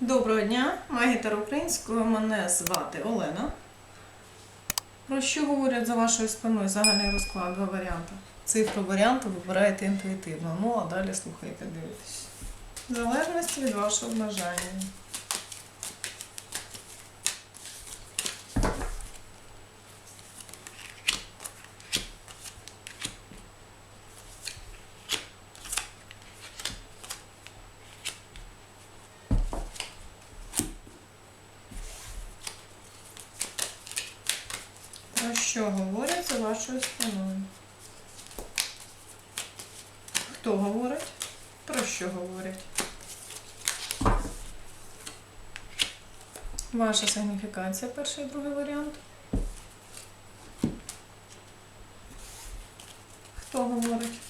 Доброго дня, магітер українською. Мене звати Олена. Про що говорять за вашою спиною загальний розклад, два варіанти. Цифру варіанту вибираєте інтуїтивно. Ну а далі слухайте, дивитесь. В залежності від вашого бажання. Про що говорять за вашою спиною? Хто говорить? Про що говорять? Ваша сигніфікація, перший і другий варіант. Хто говорить?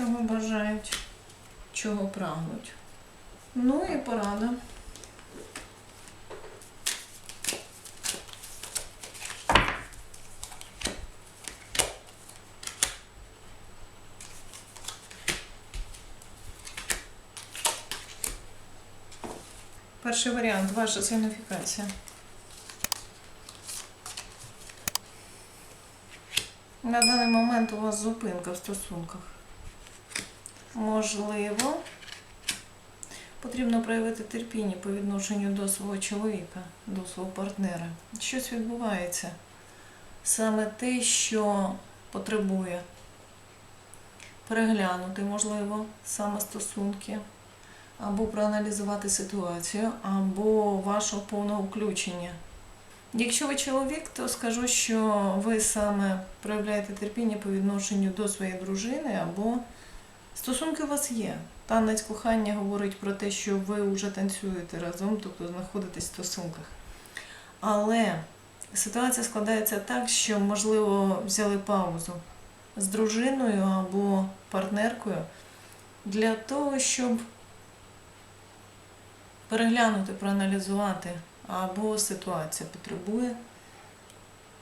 Чого бажають? Чого прагнуть? Ну і порада. Перший варіант ваша сигніфікація. На даний момент у вас зупинка в стосунках. Можливо, потрібно проявити терпіння по відношенню до свого чоловіка, до свого партнера. Щось відбувається. Саме те, що потребує переглянути, можливо, саме стосунки, або проаналізувати ситуацію, або вашого повного включення. Якщо ви чоловік, то скажу, що ви саме проявляєте терпіння по відношенню до своєї дружини або Стосунки у вас є. Танець кохання говорить про те, що ви вже танцюєте разом, тобто знаходитесь в стосунках. Але ситуація складається так, що, можливо, взяли паузу з дружиною або партнеркою для того, щоб переглянути, проаналізувати, або ситуація потребує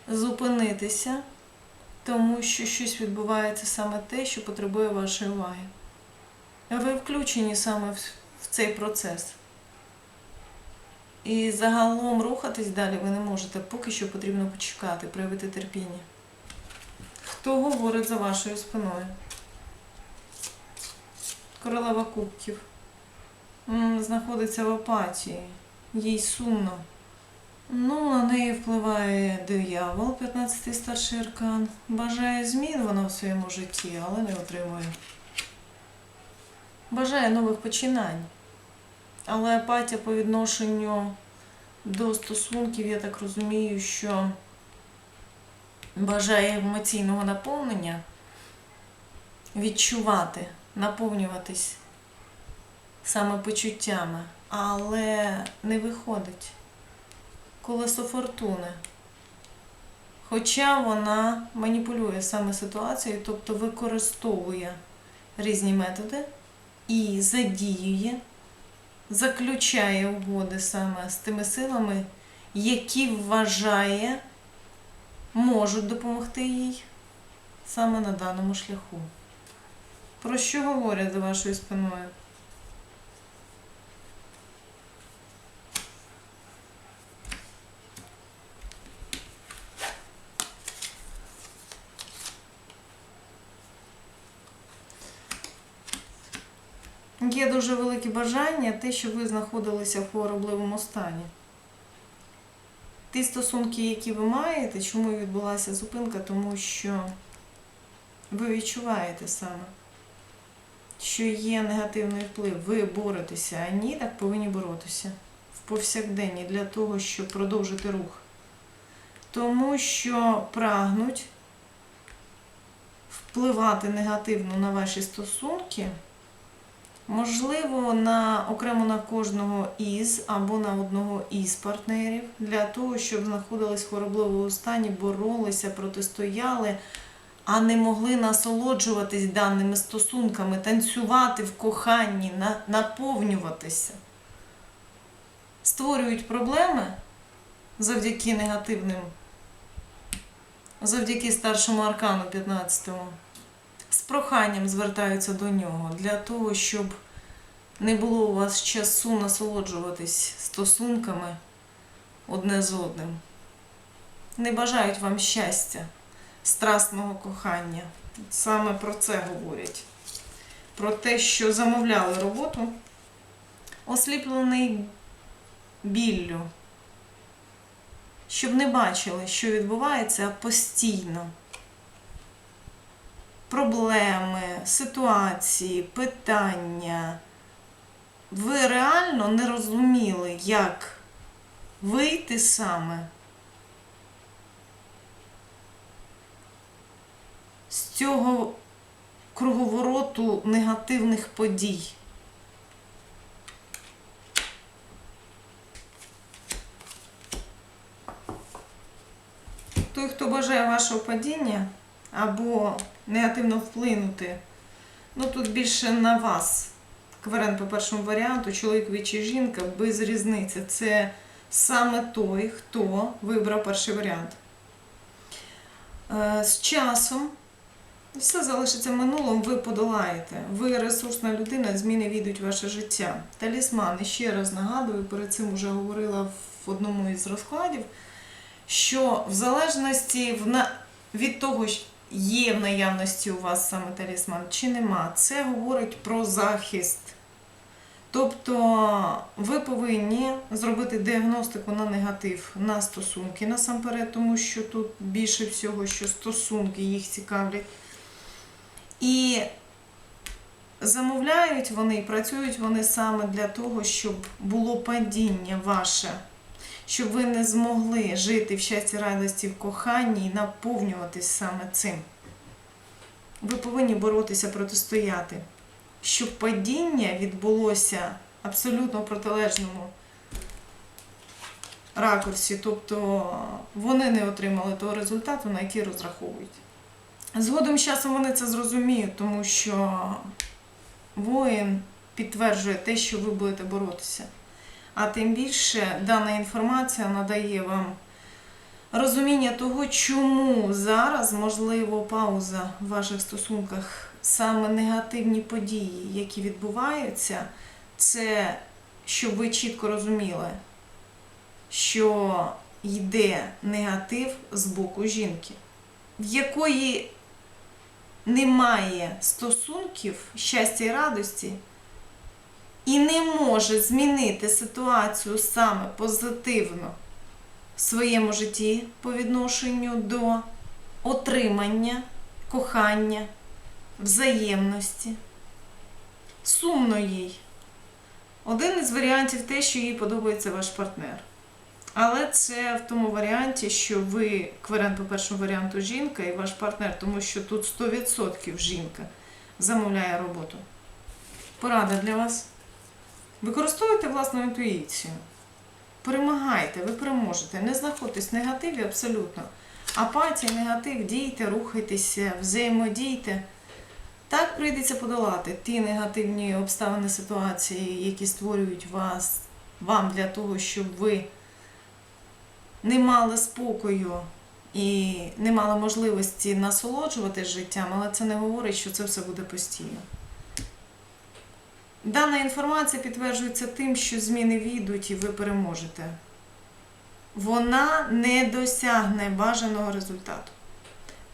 зупинитися тому що щось відбувається саме те, що потребує вашої уваги. Ви включені саме в цей процес. І загалом рухатись далі ви не можете, поки що потрібно почекати, проявити терпіння. Хто говорить за вашою спиною? Королева кубків. Знаходиться в апатії. Їй сумно. Ну, на неї впливає диявол, 15-й старший аркан. Бажає змін вона в своєму житті, але не отримує. Бажає нових починань. Але апатія по відношенню до стосунків, я так розумію, що бажає емоційного наповнення, відчувати, наповнюватись саме почуттями, але не виходить колесо фортуни. Хоча вона маніпулює саме ситуацією, тобто використовує різні методи і задіює, заключає угоди саме з тими силами, які вважає, можуть допомогти їй саме на даному шляху. Про що говорять за вашою спиною? Є дуже велике бажання те, що ви знаходилися в хворобливому стані. Ті стосунки, які ви маєте, чому відбулася зупинка? Тому що ви відчуваєте саме, що є негативний вплив. Ви боретеся, а ні, так повинні боротися в повсякденні для того, щоб продовжити рух. Тому що прагнуть впливати негативно на ваші стосунки, можливо, на окремо на кожного із або на одного із партнерів, для того, щоб знаходились в хворобливому стані, боролися, протистояли, а не могли насолоджуватись даними стосунками, танцювати в коханні, на- наповнюватися. Створюють проблеми завдяки негативним завдяки старшому аркану 15-му, з проханням звертаються до нього для того, щоб не було у вас часу насолоджуватись стосунками одне з одним. Не бажають вам щастя, страсного кохання. Саме про це говорять. Про те, що замовляли роботу, осліплений біллю щоб не бачили, що відбувається постійно. Проблеми, ситуації, питання. Ви реально не розуміли, як вийти саме з цього круговороту негативних подій. Той, хто бажає вашого падіння або негативно вплинути, ну тут більше на вас. Кварен по першому варіанту, чоловік чи жінка, без різниці. Це саме той, хто вибрав перший варіант. Е, З часом все залишиться минулим, ви подолаєте. Ви ресурсна людина, зміни війдуть в ваше життя. Талісман, ще раз нагадую, перед цим вже говорила в одному із розкладів що в залежності від того, є в наявності у вас саме талісман чи нема, це говорить про захист. Тобто ви повинні зробити діагностику на негатив, на стосунки насамперед, тому що тут більше всього, що стосунки їх цікавлять. І замовляють вони і працюють вони саме для того, щоб було падіння ваше щоб ви не змогли жити в щасті, радості, в коханні і наповнюватись саме цим. Ви повинні боротися, протистояти, щоб падіння відбулося абсолютно в протилежному ракурсі, тобто вони не отримали того результату, на який розраховують. Згодом з часом вони це зрозуміють, тому що воїн підтверджує те, що ви будете боротися. А тим більше дана інформація надає вам розуміння того, чому зараз можливо пауза в ваших стосунках, саме негативні події, які відбуваються, це щоб ви чітко розуміли, що йде негатив з боку жінки, в якої немає стосунків, щастя і радості і не може змінити ситуацію саме позитивно в своєму житті по відношенню до отримання, кохання, взаємності. Сумно їй. Один із варіантів те, що їй подобається ваш партнер. Але це в тому варіанті, що ви кверен по першому варіанту жінка і ваш партнер, тому що тут 100% жінка замовляє роботу. Порада для вас. Використовуйте власну інтуїцію. Перемагайте, ви переможете. Не знаходьтесь в негативі абсолютно. Апатія, негатив, дійте, рухайтеся, взаємодійте. Так прийдеться подолати ті негативні обставини ситуації, які створюють вас, вам для того, щоб ви не мали спокою і не мали можливості насолоджуватись життям, але це не говорить, що це все буде постійно. Дана інформація підтверджується тим, що зміни війдуть і ви переможете. Вона не досягне бажаного результату.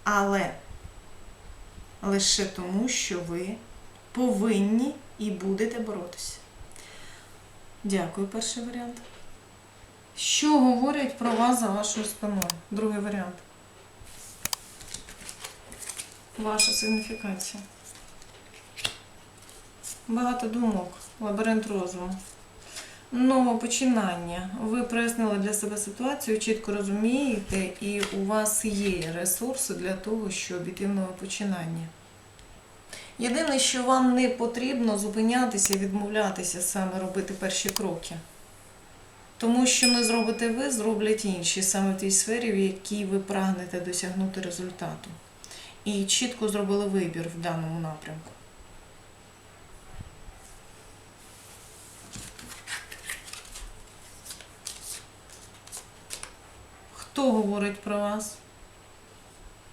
Але лише тому, що ви повинні і будете боротися. Дякую, перший варіант. Що говорять про вас за вашою спиною? Другий варіант. Ваша сигніфікація. Багато думок, лабіринт розуму. Нове починання. Ви прояснили для себе ситуацію, чітко розумієте, і у вас є ресурси для того, щоб іти в нове починання. Єдине, що вам не потрібно зупинятися і відмовлятися саме робити перші кроки. Тому що не зробите ви, зроблять інші саме в тій сфері, в якій ви прагнете досягнути результату. І чітко зробили вибір в даному напрямку. Хто говорить про вас?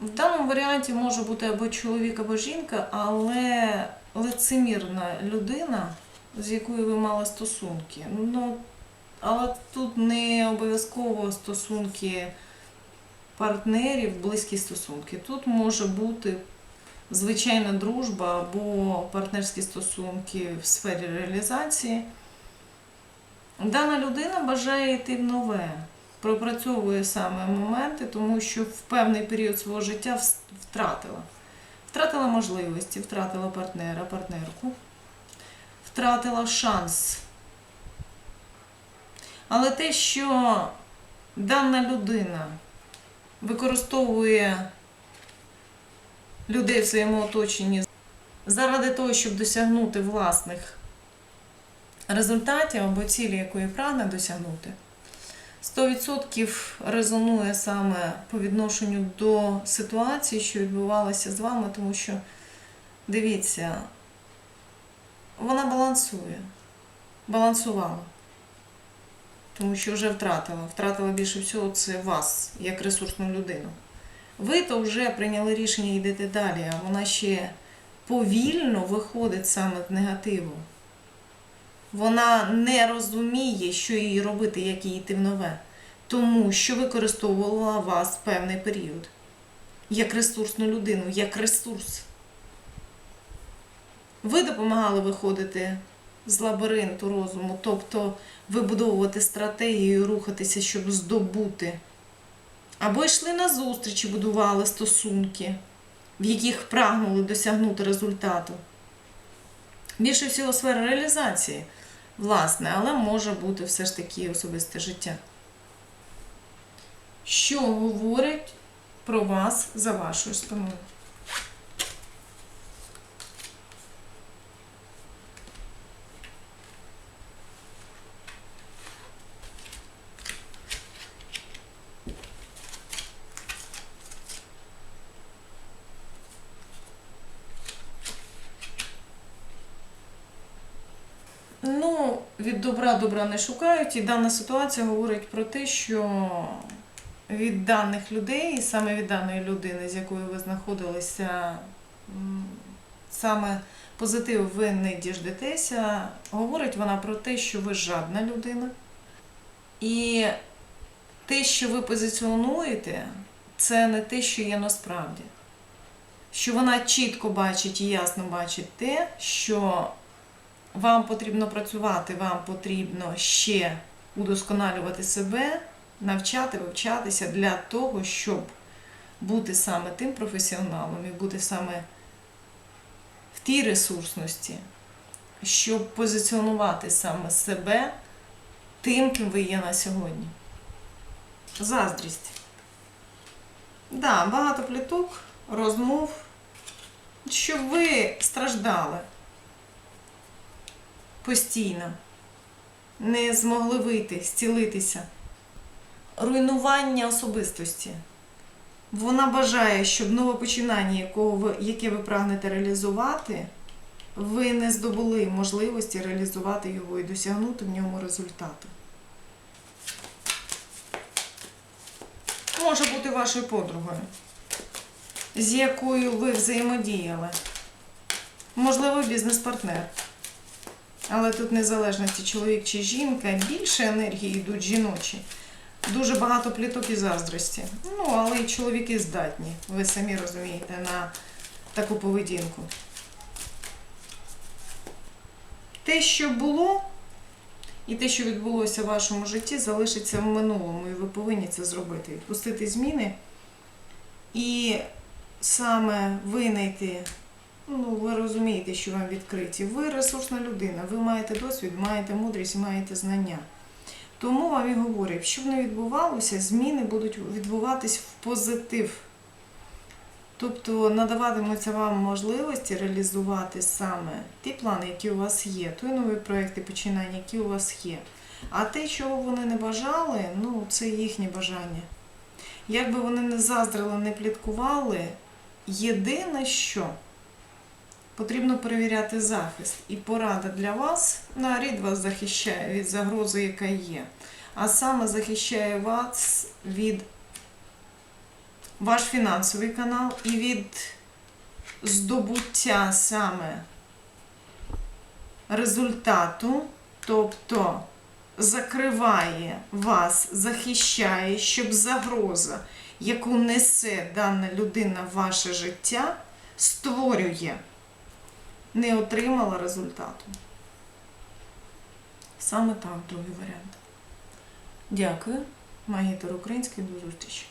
В даному варіанті може бути або чоловік, або жінка, але лицемірна людина, з якою ви мали стосунки. Ну, але тут не обов'язково стосунки партнерів, близькі стосунки. Тут може бути звичайна дружба або партнерські стосунки в сфері реалізації. Дана людина бажає йти в нове, пропрацьовує саме моменти, тому що в певний період свого життя втратила. Втратила можливості, втратила партнера, партнерку, втратила шанс. Але те, що дана людина використовує людей в своєму оточенні заради того, щоб досягнути власних результатів або цілі, якої прагне досягнути, 100% резонує саме по відношенню до ситуації, що відбувалася з вами, тому що дивіться, вона балансує, балансувала. Тому що вже втратила. Втратила більше всього це вас, як ресурсну людину. Ви то вже прийняли рішення йдете далі, а вона ще повільно виходить саме з негативу. Вона не розуміє, що їй робити, як їй йти в нове, тому що використовувала вас певний період. Як ресурсну людину, як ресурс. Ви допомагали виходити з лабіринту розуму, тобто вибудовувати стратегію, рухатися, щоб здобути. Або йшли на зустрічі, будували стосунки, в яких прагнули досягнути результату. Більше всього сфера реалізації, власне, але може бути все ж таки особисте життя. Що говорить про вас за вашою спиною? Ну, від добра добра не шукають, і дана ситуація говорить про те, що від даних людей, і саме від даної людини, з якою ви знаходилися, саме позитиву ви не діждетеся. Говорить вона про те, що ви жадна людина. І те, що ви позиціонуєте, це не те, що є насправді. Що вона чітко бачить і ясно бачить те, що вам потрібно працювати, вам потрібно ще удосконалювати себе, навчати, вивчатися для того, щоб бути саме тим професіоналом і бути саме в тій ресурсності, щоб позиціонувати саме себе тим, ким ви є на сьогодні. Заздрість. Да, багато пліток, розмов, щоб ви страждали постійно, не змогли вийти, зцілитися. Руйнування особистості. Вона бажає, щоб нове починання, якого ви, яке ви прагнете реалізувати, ви не здобули можливості реалізувати його і досягнути в ньому результату. Може бути вашою подругою, з якою ви взаємодіяли. Можливо, бізнес-партнер. Але тут незалежності чоловік чи жінка, більше енергії йдуть жіночі. Дуже багато пліток і заздрості. Ну, але і чоловіки здатні, ви самі розумієте, на таку поведінку. Те, що було, І те, що відбулося в вашому житті, залишиться в минулому, і ви повинні це зробити. Відпустити зміни і саме винайти. Ну, ви розумієте, що вам відкриті. Ви ресурсна людина, ви маєте досвід, маєте мудрість, маєте знання. Тому вам і говорю, щоб не відбувалося, зміни будуть відбуватись в позитив. Тобто надаватимуться вам можливості реалізувати саме ті плани, які у вас є, той новий проєкт і починання, які у вас є. А те, чого вони не бажали, ну це їхнє бажання. Як би вони не заздрили, не пліткували, єдине що потрібно перевіряти захист. І порада для вас на рід вас захищає від загрози, яка є. А саме захищає вас від ваш фінансовий канал і від здобуття саме результату, тобто закриває вас, захищає, щоб загроза, яку несе дана людина в ваше життя, створює, не отримала результату. Саме так, другий варіант. Дякую. магітор Український, до зустрічі.